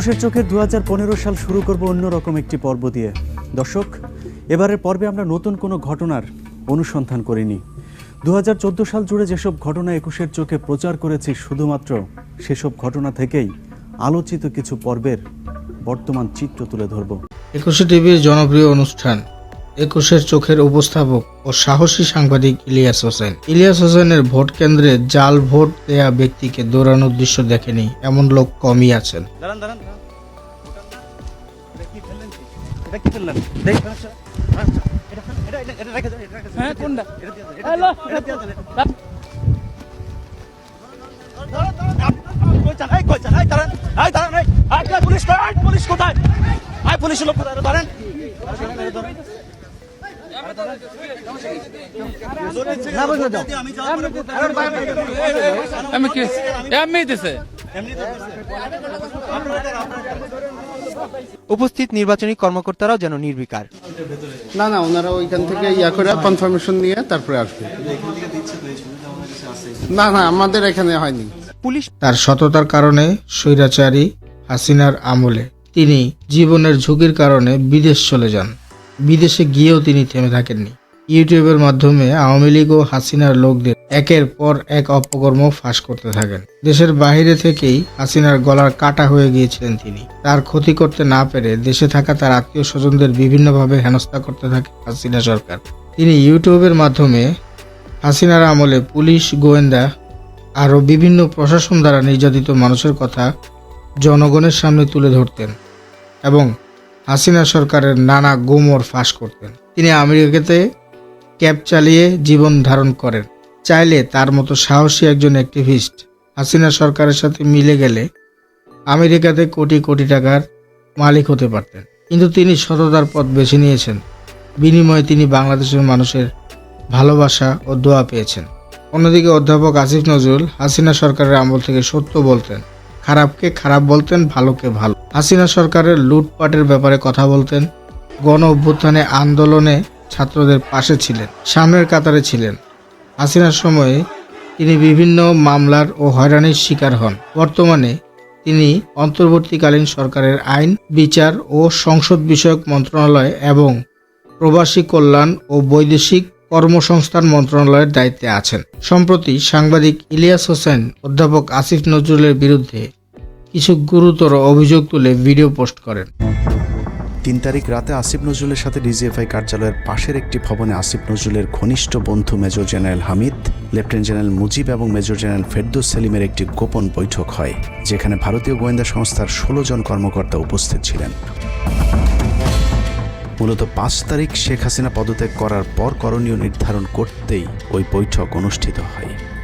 একুশের চোখের দু সাল শুরু করব অন্যরকম একটি পর্ব দিয়ে। দর্শক, এবারের পর্বে আমরা নতুন কোনো ঘটনার অনুসন্ধান করিনি। দু হাজার চোদ্দ সাল জুড়ে যেসব ঘটনা একুশের চোখে প্রচার করেছি, শুধুমাত্র সেসব ঘটনা থেকেই আলোচিত কিছু পর্বের বর্তমান চিত্র তুলে ধরব। একুশে টিভির জনপ্রিয় অনুষ্ঠান একুশের চোখের উপস্থাপক ও সাহসী সাংবাদিক ইলিয়াস হোসেন। ইলিয়াস হোসেনের ভোট কেন্দ্রে জাল ভোট দেয়া ব্যক্তিকে দৌড়ানোর দৃশ্য দেখেনি এমন লোক কমই আছেন। হ্যাঁ, পুলিশ পুলিশ কোথায়? এই, পুলিশের লোক কোথায়? দাঁড়ান। আমি কি এমনি দিছে উপস্থিত নির্বাচনী কর্মকর্তারাও যেন নির্বিকার। না না ওনারা ওইখান থেকে ইয়া করে কনফার্মেশন নিয়ে তারপরে আসবে। না না আমাদের এখানে হয়নি। পুলিশ তার সততার কারণে স্বৈরাচারী হাসিনার আমলে তিনি জীবনের ঝুঁকির কারণে বিদেশ চলে যান। বিদেশে গিয়েও তিনি থেমে থাকেননি। ইউটিউবের মাধ্যমে আওয়ামী লীগ ও হাসিনার লোকদের একের পর এক অপকর্ম ফাঁস করতে থাকেন। দেশের বাইরে থেকেই হাসিনার গলার কাটা হয়ে গিয়েছিলেন তিনি। তার ক্ষতি করতে না পেরে দেশে থাকা তার আত্মীয় স্বজনদের বিভিন্নভাবে হেনস্থা করতে থাকে হাসিনা সরকার। তিনি ইউটিউবের মাধ্যমে হাসিনার আমলে পুলিশ, গোয়েন্দা আরও বিভিন্ন প্রশাসন দ্বারা নির্যাতিত মানুষের কথা জনগণের সামনে তুলে ধরতেন এবং হাসিনা সরকারের নানা গোমর ফাঁস করতেন। তিনি আমেরিকাতে ক্যাব চালিয়ে জীবন ধারণ করেন। চাইলে তার মতো সাহসী একজন অ্যাক্টিভিস্ট হাসিনা সরকারের সাথে মিলে গেলে আমেরিকাতে কোটি কোটি টাকার মালিক হতে পারতেন। কিন্তু তিনি সততার পথ বেছে নিয়েছেন। বিনিময়ে তিনি বাংলাদেশের মানুষের ভালোবাসা ও দোয়া পেয়েছেন। অন্যদিকে অধ্যাপক আসিফ নজরুল হাসিনা সরকারের আমল থেকে সত্য বলতেন। খারাপকে খারাপ বলতেন, ভালোকে ভালো। হাসিনা সরকারের লুটপাটের ব্যাপারে কথা বলতেন, গণ অভ্যুত্থানে আন্দোলনে ছাত্রদের পাশে ছিলেন, সামনের কাতারে ছিলেন। হাসিনার সময়ে তিনি বিভিন্ন মামলার ও হয়রানির শিকার হন। বর্তমানে তিনি অন্তর্বর্তীকালীন সরকারের আইন, বিচার ও সংসদ বিষয়ক মন্ত্রণালয় এবং প্রবাসী কল্যাণ ও বৈদেশিক কর্মসংস্থান মন্ত্রণালয়ের দায়িত্বে আছেন। সম্প্রতি সাংবাদিক ইলিয়াস হোসেন অধ্যাপক আসিফ নজরুলের বিরুদ্ধে কিছু গুরুতর অভিযোগ তুলে ভিডিও পোস্ট করেন। তিন তারিখ রাতে আসিফ নজরুলের সাথে ডিজিএফআই কার্যালয়ের পাশের একটি ভবনে আসিফ নজরুলের ঘনিষ্ঠ বন্ধু major general Hamid, lieutenant general Mujib এবং মেজর জেনারেল ফেরদৌস সেলিমের একটি গোপন বৈঠক হয়, যেখানে ভারতীয় গোয়েন্দা সংস্থার ষোলো জন কর্মকর্তা উপস্থিত ছিলেন। মূলত পাঁচ তারিখ শেখ হাসিনা পদত্যাগ করার পর করণীয় নির্ধারণ করতেই ওই বৈঠক অনুষ্ঠিত হয়।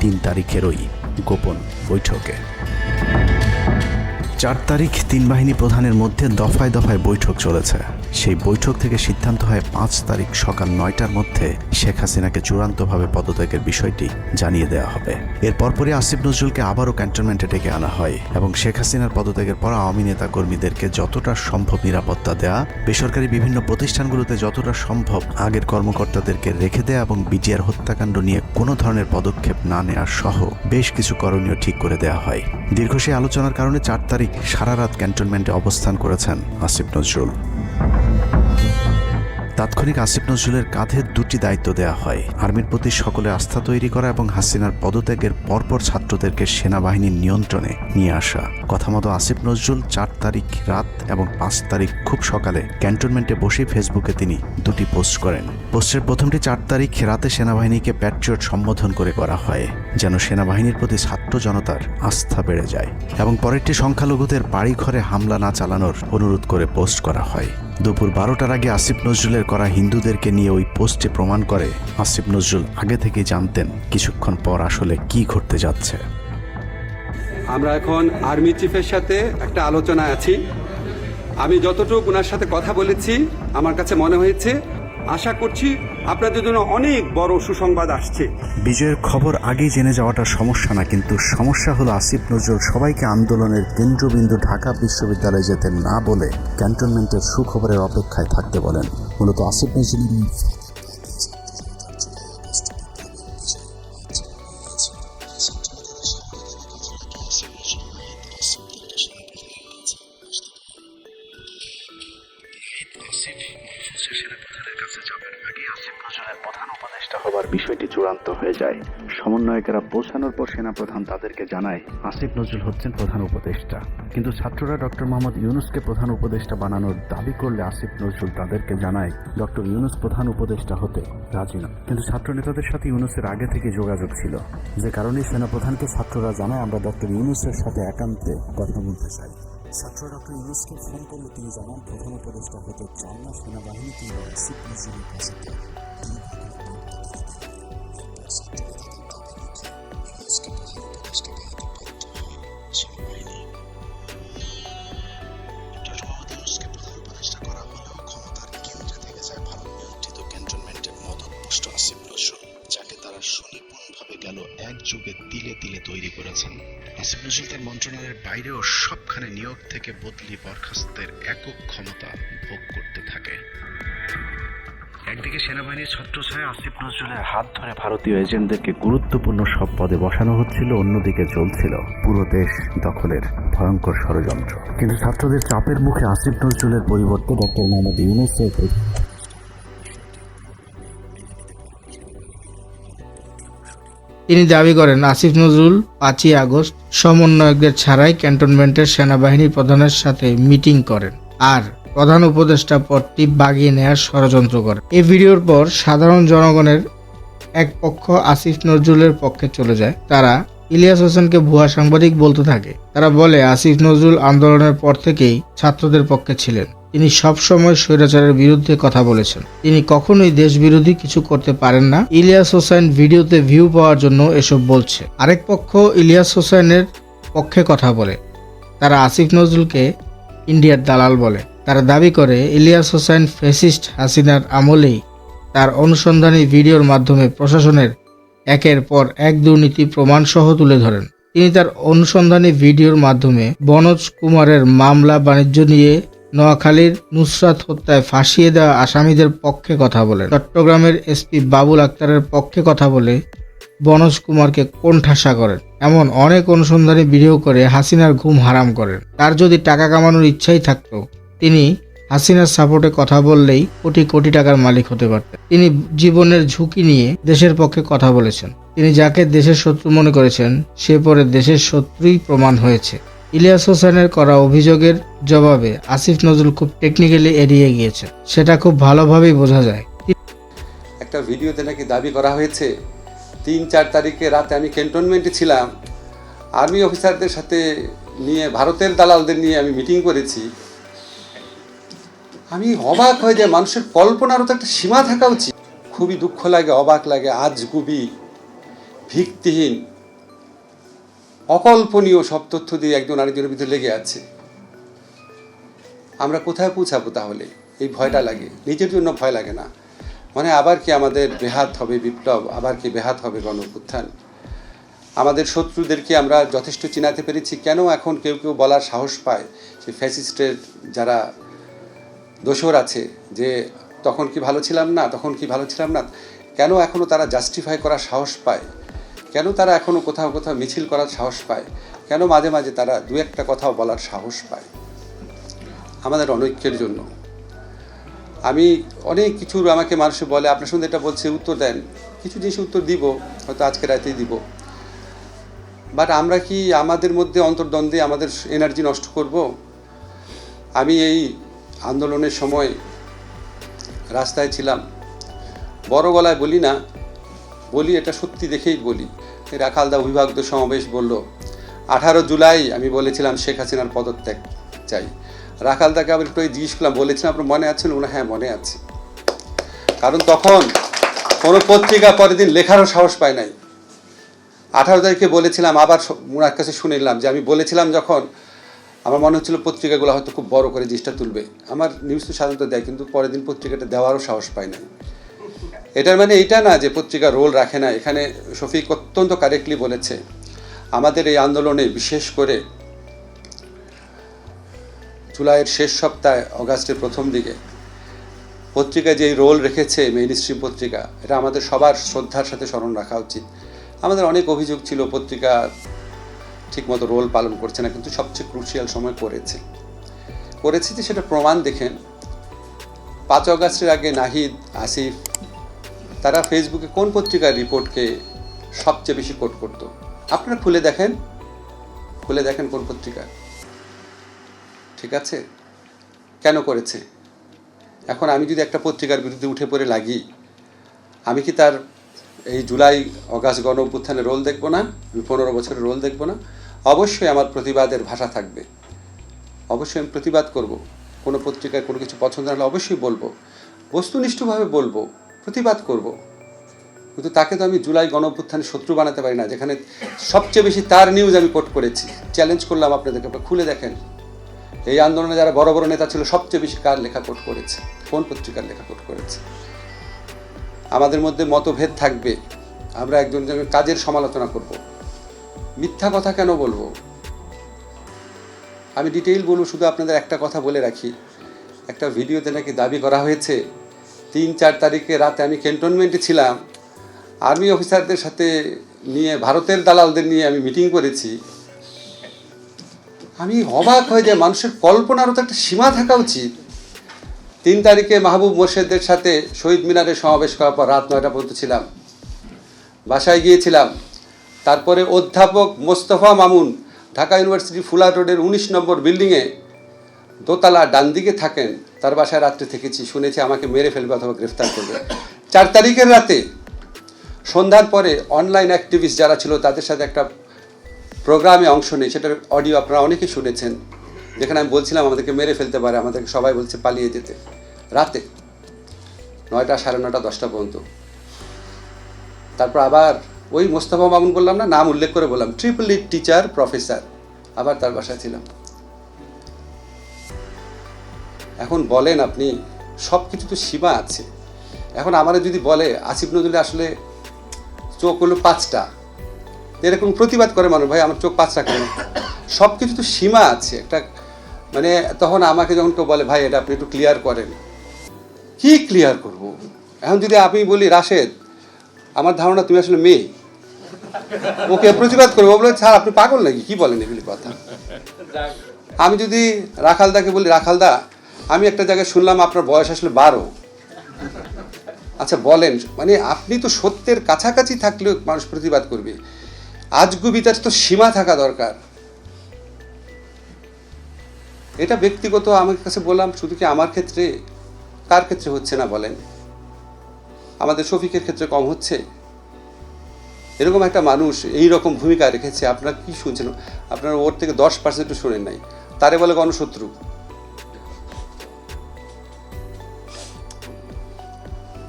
তিন তারিখের ওই গোপন বৈঠকে। চার তারিখ তিন বাহিনী প্রধানের মধ্যে দফায় দফায় বৈঠক চলেছে। সেই বৈঠক থেকে সিদ্ধান্ত হয় পাঁচ তারিখ সকাল নয়টার মধ্যে শেখ হাসিনাকে চূড়ান্তভাবে পদত্যাগের বিষয়টি জানিয়ে দেওয়া হবে। এর আসিফ নজরুলকে আবারও ক্যান্টনমেন্টে ডেকে আনা হয় এবং শেখ হাসিনার পদত্যাগের পর আওয়ামী নেতা কর্মীদেরকে যতটা সম্ভব নিরাপত্তা দেয়া, বেসরকারি বিভিন্ন প্রতিষ্ঠানগুলোতে যতটা সম্ভব আগের কর্মকর্তাদেরকে রেখে দেয়া এবং বিজিআর হত্যাকাণ্ড নিয়ে কোনো ধরনের পদক্ষেপ না নেওয়া সহ বেশ কিছু করণীয় ঠিক করে দেওয়া হয়। দীর্ঘ সেই আলোচনার কারণে চার তারিখ সারা রাত ক্যান্টনমেন্টে অবস্থান করেছেন আসিফ নজরুল। তাৎক্ষণিক আসিফ নজরুলের কাঁধে দুটি দায়িত্ব দেওয়া হয়। আর্মির প্রতি সকলে আস্থা তৈরি করা এবং হাসিনার পদত্যাগের পরপর ছাত্রদেরকে সেনাবাহিনীর নিয়ন্ত্রণে নিয়ে আসা। কথা মতো আসিফ নজরুল চার তারিখ রাত এবং পাঁচ তারিখ খুব সকালে ক্যান্টনমেন্টে বসে ফেসবুকে তিনি দুটি পোস্ট করেন। পোস্টের প্রথমটি চার তারিখ রাতে সেনাবাহিনীকে প্যাট্রিয়ট সম্বোধন করে করা হয়, যেন সেনাবাহিনীর প্রতি ছাত্র জনতার আস্থা বেড়ে যায়। এবং পরেরটি সংখ্যালঘুদের বাড়ি ঘরে হামলা না চালানোর অনুরোধ করে পোস্ট করা হয়। দুপুর বারোটার আগে আসিফ নজরুলের করা হিন্দুদেরকে নিয়ে ওই পোস্টে প্রমাণ করে আসিফ নজরুল আগে থেকে জানতেন কিছুক্ষণ পর আসলে কি ঘটতে যাচ্ছে। আমরা এখন আর্মি চিফের সাথে একটা আলোচনায় আছি। আমি যতটুকু ওনার সাথে কথা বলেছি, আমার কাছে মনে হয়েছে, আশা করছি আপনাদের জন্য অনেক বড় সুসংবাদ আসছে। বিজয়ের খবর আগেই জেনে যাওয়াটা সমস্যা না, কিন্তু সমস্যা হলো আসিফ নজরুল সবাইকে আন্দোলনের কেন্দ্রবিন্দু ঢাকা বিশ্ববিদ্যালয়ে যেতে না বলে ক্যান্টনমেন্টের সুখবরের অপেক্ষায় থাকতে বলেন। মূলত আসিফ নজরুল সমন্বয়কেরা পৌঁছানোর পর সেনাপ্রধান তাদেরকে জানায়, আসিফ নজরুল হচ্ছেন প্রধান উপদেষ্টা। কিন্তু ছাত্ররা ডক্টর মোহাম্মদ ইউনুসকে প্রধান উপদেষ্টা বানানোর দাবি করলে আসিফ নজরুল তাদেরকে জানায় ডক্টর ইউনুস প্রধান উপদেষ্টা হতে রাজি না কিন্তু ছাত্র নেতাদের সাথে ইউনুসের আগে থেকে যোগাযোগ ছিল। যে কারণে সেনাপ্রধানকে ছাত্ররা জানায়, আমরা ডক্টর ইউনুসের সাথে একান্তে কথা বলতে চাই। ছাত্র ডক্টর ইউনুসকে ফোন করলে তিনি জানান, প্রধান উপদেষ্টা হতে চান না সেনাবাহিনী কিংবা আসিফ নজরুলের কাছে। যুগে তিলে তিলে তৈরি করেছেন আসিফ নজরুল তার মন্ত্রণালয়ের বাইরেও সবখানে নিয়োগ থেকে বদলি বরখাস্তের একক ক্ষমতা ভোগ করতে থাকে। একদিকে সেনাবাহিনীর ছত্রছায়া আসিফ নজরুলের হাত ধরে ভারতীয় এজেন্টদেরকে গুরুত্বপূর্ণ সব পদে বসানো হচ্ছিল অন্যদিকে চলছিল পুরো দেশ দখলের ভয়ঙ্কর ষড়যন্ত্র। কিন্তু ছাত্রদের চাপের মুখে আসিফ নজরুলের পরিবর্তে ডক্টর মোহাম্মদ ইউনুসের তিনি দাবি করেন আসিফ নজরুল পাঁচই আগস্ট সমন্বয়কদের ছাড়াই ক্যান্টনমেন্টের সেনাবাহিনী প্রধানের সাথে মিটিং করেন। আর প্রধান উপদেষ্টা পদটি বাগিয়ে নেয়ার ষড়যন্ত্র করে। এই ভিডিওর পর সাধারণ জনগণের এক পক্ষ আসিফ নজরুলের পক্ষে চলে যায়। তারা ইলিয়াস হোসেনকে ভুয়া সাংবাদিক বলতে থাকে। তারা বলে, আসিফ নজরুল আন্দোলনের পর থেকেই ছাত্রদের পক্ষে ছিলেন। তিনি সবসময় স্বৈরাচারের বিরুদ্ধে কথা বলেছেন। তিনি কখনোই দেশ বিরোধী কিছু করতে পারেন না। ইলিয়াস হোসেন ভিডিওতে ভিউ পাওয়ার জন্য এসব বলছে। আরেক পক্ষ ইলিয়াস হোসেনের পক্ষে কথা বলে। তারা আসিফ নজরুলকে ইন্ডিয়ার দালাল বলে। তারা দাবি করে, ইলিয়াস হোসেন ফেসিস্ট হাসিনার আমলেই তার অনুসন্ধানী ভিডিওর মাধ্যমে প্রশাসনের একের পর এক দুর্নীতি প্রমাণ সহ তুলে ধরেন। তিনি তার অনুসন্ধানী ভিডিওর মাধ্যমে বনজ কুমারের মামলা বাণিজ্য নিয়ে নোয়াখালীর নুসরাত হত্যায় ফাঁসিয়ে দেওয়া আসামিদের পক্ষে কথা বলেন। চট্টগ্রামের এসপি বাবুল আক্তারের পক্ষে কথা বলে বনজ কুমারকে কোণঠাসা করেন। এমন অনেক অনুসন্ধানী ভিডিও করে হাসিনার ঘুম হারাম করেন। তার যদি টাকা কামানোর ইচ্ছাই থাকতো তিনি হাসিনার সাপোর্টে কথা বললেই কোটি কোটি টাকার মালিক হতে পারতেন। তিনি জীবনের ঝুঁকি নিয়ে দেশের পক্ষে কথা বলেছেন। তিনি যাকে দেশের শত্রু মনে করেছেন, সে পরে দেশের শত্রুই প্রমাণ হয়েছে। ইলিয়াস হোসেনের করা অভিযোগের জবাবে আসিফ নজরুল খুব টেকনিক্যালি এড়িয়ে গিয়েছে সেটা খুব ভালোভাবেই বোঝা যায়। একটা ভিডিওতে নাকি দাবি করা হয়েছে, তিন চার তারিখে রাতে আমি ক্যান্টনমেন্টে ছিলাম। আর্মি অফিসারদের সাথে নিয়ে, ভারতের দালালদের নিয়ে আমি মিটিং করেছি। আমি অবাক হয়ে যায় মানুষের কল্পনারও তো একটা সীমা থাকা উচিত। খুবই দুঃখ লাগে, অবাক লাগে আজ গুবি ভিত্তিহীন, অকল্পনীয় সব তথ্য দিয়ে একজন আরেকজনের ভিতরে লেগে আছে। আমরা কোথায় পৌঁছাবো তাহলে? এই ভয়টা লাগে। নিজের জন্য ভয় লাগে না। মানে আবার কি আমাদের বেহাত হবে বিপ্লব? আবার কি বেহাত হবে গণ উত্থান আমাদের শত্রুদেরকে আমরা যথেষ্ট চিনাতে পেরেছি। কেন এখন কেউ কেউ বলার সাহস পায়? যে ফ্যাসিস্টের যারা দোষর আছে যে তখন কি ভালো ছিলাম না, তখন কি ভালো ছিলাম না, কেন এখনও তারা জাস্টিফাই করার সাহস পায়? কেন তারা এখনও কোথাও কোথাও মিছিল করার সাহস পায়? কেন মাঝে মাঝে তারা দু একটা কথাও বলার সাহস পায়? আমাদের অনৈক্যের জন্য। আমি অনেক কিছুর আমাকে মানুষে বলে, আপনার সঙ্গে এটা বলছে, উত্তর দেন। কিছু জিনিস উত্তর দিব, হয়তো আজকে রাতেই দিব। বাট আমরা কি আমাদের মধ্যে অন্তর্দ্বন্দ্বে আমাদের এনার্জি নষ্ট করব? আমি এই আন্দোলনের সময় রাস্তায় ছিলাম। বড় গলায় বলি না, বলি এটা সত্যি দেখেই বলি। রাখালদা অভিভাবক সমাবেশ বলল, আঠারো জুলাই আমি বলেছিলাম শেখ হাসিনার পদত্যাগ চাই। রাখালদাকে আবার একটু জিজ্ঞেস করলাম বলেছিলাম আপনার মনে আছে? না হ্যাঁ মনে আছে। কারণ তখন কোনো পত্রিকা পরের দিন লেখারও সাহস পায় নাই। আঠারো তারিখে বলেছিলাম, আবার ওনার কাছে শুনে নিলাম যে আমি বলেছিলাম যখন আমার মনে হচ্ছিল পত্রিকাগুলো হয়তো খুব বড় করে জিনিসটা তুলবে। আমার নিউজ তো সাধারণত দেয়, কিন্তু পরের দিন পত্রিকাটা দেওয়ারও সাহস পায় না এটার মানে এইটা না যে পত্রিকা রোল রাখে না। এখানে শফিক অত্যন্ত কারেক্টলি বলেছে, আমাদের এই আন্দোলনে বিশেষ করে জুলাইয়ের শেষ সপ্তাহে, অগাস্টের প্রথম দিকে, পত্রিকা যে রোল রেখেছে মেইন স্ট্রিম পত্রিকা, এটা আমাদের সবার শ্রদ্ধার সাথে স্মরণ রাখা উচিত। আমাদের অনেক অভিযোগ ছিল পত্রিকা ঠিকমতো রোল পালন করছে না, কিন্তু সবচেয়ে ক্রুশিয়াল সময় করেছে। করেছে যে সেটা প্রমাণ দেখেন, পাঁচ অগাস্টের আগে নাহিদ, আসিফ, তারা ফেসবুকে কোন পত্রিকার রিপোর্টকে সবচেয়ে বেশি কোট করতো? আপনারা খুলে দেখেন খুলে দেখেন কোন পত্রিকা। ঠিক আছে? কেন করেছে? এখন আমি যদি একটা পত্রিকার বিরুদ্ধে উঠে পড়ে লাগি, আমি কি তার এই জুলাই, অগাস্ট গণ অভ্যুত্থানের রোল দেখব না, আমি পনেরো বছরের রোল দেখব না। অবশ্যই আমার প্রতিবাদের ভাষা থাকবে। অবশ্যই আমি প্রতিবাদ করব। কোনো পত্রিকায় কোনো কিছু পছন্দ হলে অবশ্যই বলব। বস্তুনিষ্ঠভাবে বলব, প্রতিবাদ করব। কিন্তু তাকে তো আমি জুলাই গণ শত্রু বানাতে পারি না, যেখানে সবচেয়ে বেশি তার নিউজ আমি কোট করেছি। চ্যালেঞ্জ করলাম আপনাদেরকে খুলে দেখেন। এই আন্দোলনে যারা বড় বড় নেতা ছিল, সবচেয়ে বেশি কার লেখা কোট করেছে? কোন পত্রিকার লেখা কোট করেছে? আমাদের মধ্যে মতভেদ থাকবে। আমরা একজন কাজের সমালোচনা করব। মিথ্যা কথা কেন বলব? আমি ডিটেইল বলব, শুধু আপনাদের একটা কথা বলে রাখি। একটা ভিডিওতে নাকি দাবি করা হয়েছে, তিন চার তারিখে রাতে আমি ক্যান্টনমেন্টে ছিলাম। আর্মি অফিসারদের সাথে নিয়ে, ভারতের দালালদের নিয়ে আমি মিটিং করেছি। আমি অবাক হয়ে যায় মানুষের কল্পনারও তো একটা সীমা থাকা উচিত। তিন তারিখে মাহবুব মোর্শেদদের সাথে শহীদ মিনারে সমাবেশ করার পর রাত নয়টা পর্যন্ত ছিলাম। বাসায় গিয়েছিলাম। তারপরে অধ্যাপক মোস্তফা মামুন ঢাকা ইউনিভার্সিটি ফুলা রোডের উনিশ নম্বর বিল্ডিংয়ে দোতলা ডান দিকে থাকেন। তার বাসায় রাত্রে থেকেছি, শুনেছি আমাকে মেরে ফেলবে অথবা গ্রেফতার করবে। চার তারিখের রাতে সন্ধ্যার পরে অনলাইন অ্যাক্টিভিস্ট যারা ছিল তাদের সাথে একটা প্রোগ্রামে অংশ নেই, সেটার অডিও আপনারা অনেকে শুনেছেন। যেখানে আমি বলছিলাম, আমাদেরকে মেরে ফেলতে পারে, আমাদেরকে সবাই বলছে পালিয়ে যেতে। রাতে নয়টা সাড়ে নটা দশটা পর্যন্ত। তারপর আবার ওই মোস্তফা মামুন বললাম না, নাম উল্লেখ করে বললাম ট্রিপল ইট টিচার প্রফেসর আবার তার বাসায় ছিলাম। এখন বলেন আপনি সব কিছু তো সীমা আছে। এখন আমার যদি বলে, আসিফ নজরুল আসলে চোখ হলো পাঁচটা। এরকম প্রতিবাদ করে মানুষ, ভাই, আমার চোখ পাঁচটা কেন? সব কিছু তো সীমা আছে। একটা মানে তখন আমাকে যখন কেউ বলে, ভাই, এটা আপনি একটু ক্লিয়ার করেন। কি ক্লিয়ার করব? এখন যদি আমি বলি, রাশেদ, আমার ধারণা তুমি আসলে মেয়ে। ওকে প্রতিবাদ করব। বলে স্যার আপনি পাগল নাকি? কি বলেন এগুলি কথা? আমি যদি রাখালদাকে বলি, রাখালদা, আমি একটা জায়গায় শুনলাম আপনার বয়স আসলে বারো। আচ্ছা বলেন মানে আপনি তো সত্যের কাছাকাছি থাকলেও মানুষ প্রতিবাদ করবে। আজগুবিতার তো সীমা থাকা দরকার। এটা ব্যক্তিগত আমার কাছে বললাম, শুধু কি আমার ক্ষেত্রে, কার ক্ষেত্রে হচ্ছে না বলেন? আমাদের শফিকের ক্ষেত্রে কম হচ্ছে? এরকম একটা মানুষ এই রকম ভূমিকা রেখেছে, আপনারা কি শুনছেন? আপনারা ওর থেকে দশ পার্সেন্টও শোনেন নাই। তারে বলে গণশত্রু।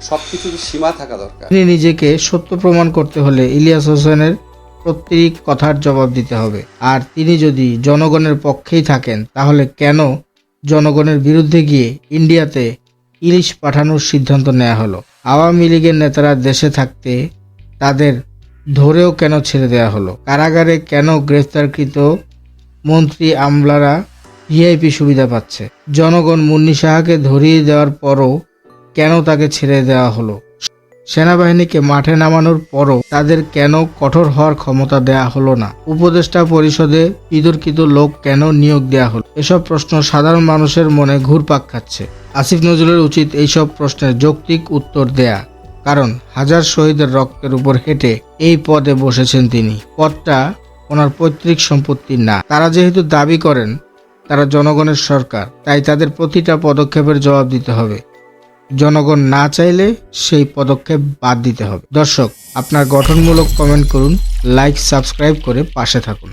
সব কিছুর সীমা থাকা দরকার। নিজেকে সত্য প্রমাণ করতে হলে ইলিয়াস হোসেনের প্রত্যেক কথার জবাব দিতে হবে। আর তিনি যদি জনগণের পক্ষেই থাকেন, তাহলে কেন জনগণের বিরুদ্ধে গিয়ে ইন্ডিয়াতে ইলিশ পাঠানোর সিদ্ধান্ত নেওয়া হলো? আওয়ামী লীগের নেতারা দেশে থাকতে তাদের ধরেও কেন ছেড়ে দেওয়া হলো? কারাগারে কেন গ্রেফতারকৃত মন্ত্রী আমলারা ভিআইপি সুবিধা পাচ্ছে? জনগণ মুন্নি সাহাকে ধরিয়ে দেওয়ার পরও কেন তাকে ছেড়ে দেওয়া হলো? সেনাবাহিনীকে মাঠে নামানোর পরও তাদের কেন কঠোর হওয়ার ক্ষমতা দেয়া হলো না? উপদেষ্টা পরিষদে বিতর্কিত লোক কেন নিয়োগ দেয়া হলো? এসব প্রশ্ন সাধারণ মানুষের মনে ঘুরপাক খাচ্ছে। আসিফ নজরুলের উচিত এইসব প্রশ্নের যৌক্তিক উত্তর দেয়া, কারণ হাজার শহীদের রক্তের উপর হেঁটে এই পদে বসেছেন তিনি। পদটা ওনার পৈতৃক সম্পত্তি না। তারা যেহেতু দাবি করেন, তারা জনগণের সরকার, তাই তাদের প্রতিটা পদক্ষেপের জবাব দিতে হবে। জনগণ না চাইলে সেই পদক্ষেপ বাদ দিতে হবে। দর্শক, আপনার গঠনমূলক কমেন্ট করুন লাইক সাবস্ক্রাইব করে পাশে থাকুন।